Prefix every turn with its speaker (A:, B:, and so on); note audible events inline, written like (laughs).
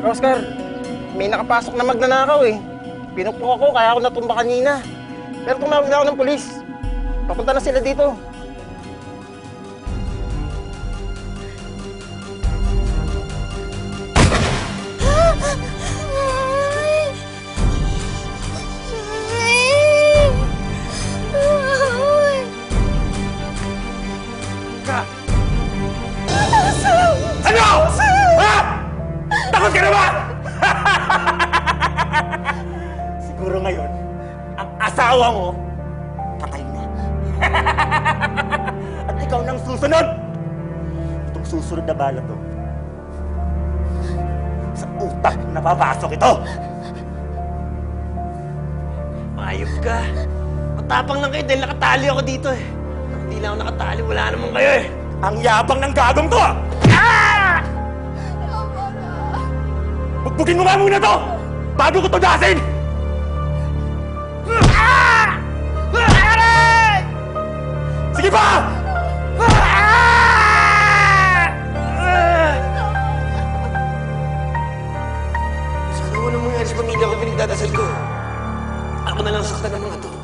A: Oscar, may nakapasok na magnanakaw eh. Pinukpok ako kaya ako natumba kanina. Pero tumawag na ako ng polis. Papunta na sila dito.
B: Ka!
C: Asawa mo, patay na. (laughs) At ikaw nang susunod. Itong susunod na bala to. Sa utak na papasok ito.
D: Ayop ka. Matapang lang kayo dahil nakatali ako dito eh. Hindi lang ako nakatali, wala naman kayo eh.
C: Ang yabang ng gagong to! ah! Bugbugin mo nga muna to! Bago ko to dasin!
D: namang nangyari sa pamilya ko, pinagdadasal ko. Ako na lang saktan ng mga to.